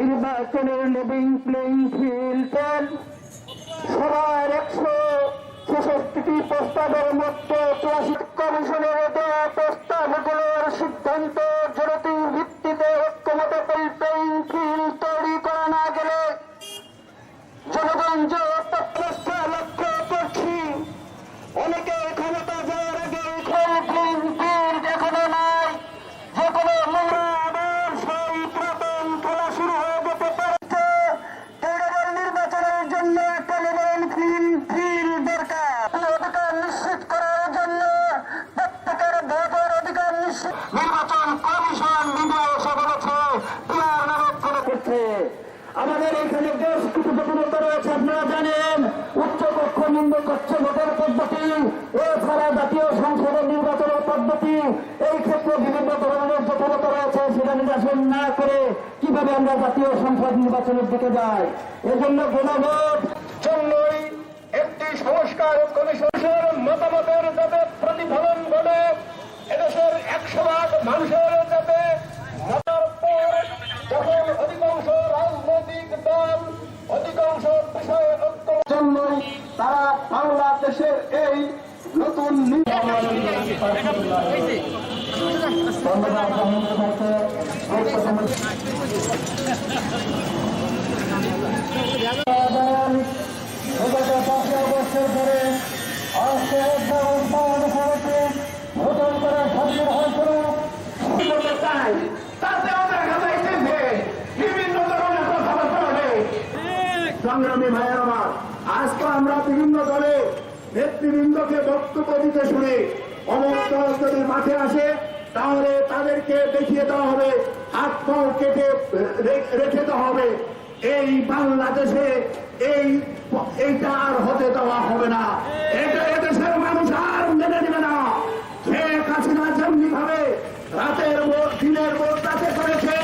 নির্বাচনের living playing field সবার একশো ছেষট্টিটি প্রস্তাবের মধ্যে ক্লাসিক কমিশনের প্রস্তাবগুলোর সিদ্ধান্ত কক্ষ নিম্ন ভোটের পদ্ধতি, এছাড়া জাতীয় সংসদের নির্বাচনের পদ্ধতি, এই ক্ষেত্রে বিভিন্ন ধরনের জটিলতা রয়েছে, সেটা নির্বাচন না করে কীভাবে আমরা জাতীয় সংসদ নির্বাচনের দিকে যাই? এজন্য গণভোট জন্যই একটি সংস্কার কমিশনের মতামতের যাতে ধরনের কথাবার্তা হবে সংগ্রামী ভাইয়ের আমার আজকে আমরা বিভিন্ন দলে নেতৃবৃন্দকে বক্তব্য দিতে শুনি অমর যদি মাঠে আসে, তাহলে তাদেরকে দেখিয়ে দেওয়া হবে, হাত পাও কেটে রেখে দেওয়া হবে। এই বাংলাদেশে এই এইটা আর হতে দেওয়া হবে না। এটা এদেশের মানুষ আর মেনে নেবে না। শেখ হাসিনা যেমনি ভাবে রাতের দিনের ভোট রাতে করেছে,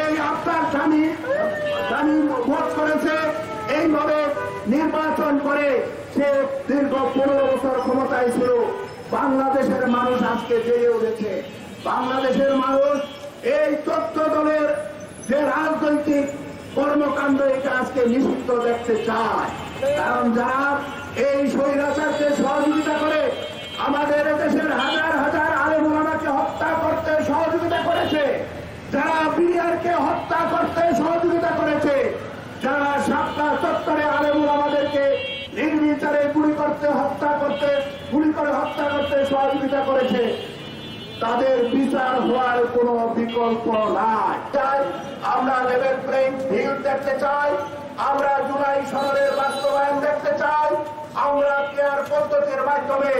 এই আপনার স্বামী স্বামী ভোট করেছে, এইভাবে নির্বাচন করে সে দীর্ঘ পনেরো বছর ক্ষমতায় ছিল। বাংলাদেশের মানুষ আজকে জেগে উঠেছে। বাংলাদেশের মানুষ এই তথ্য দলের যে রাজনৈতিক কর্মকাণ্ড, এটা আজকে নিষিদ্ধ দেখতে চায়। কারণ যারা এই স্বৈরাচারকে সহযোগিতা করে আমাদের দেশের সহযোগিতা করেছে, তাদের বিচার হওয়ার কোনো বিকল্প নাই। চাই আমরা লেভেল প্লেইং ফিল্ড দেখতে চাই, আমরা জুলাই সনদের বাস্তবায়ন দেখতে চাই, আমরা কেয়ার পদ্ধতির মাধ্যমে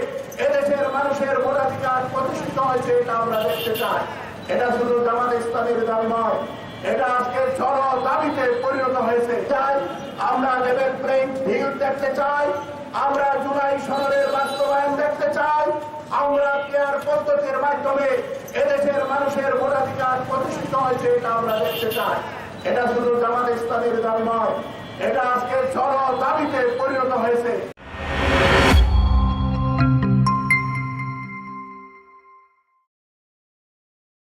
এদেশের মানুষের ভোটাধিকার প্রতিষ্ঠিত হয়েছে, এটা আমরা দেখতে চাই। এটা শুধু জামাত ইসলামের দাবি নয়, এটা আজকে জড় দাবিতে পরিণত হয়েছে। চাই আমরা লেভেল প্লেইং ফিল্ড দেখতে চাই, আমরা জুলাই চাই আমরা কেয়ার পদ্ধতির মাধ্যমে এদেশের মানুষের ভোটাধিকার প্রতিষ্ঠিত হয়েছে এটা আমরা দেখতে চাই। এটা শুধু জামাত ইসলামের দাবি নয়, এটা আজকে জড় দাবিতে পরিণত হয়েছে।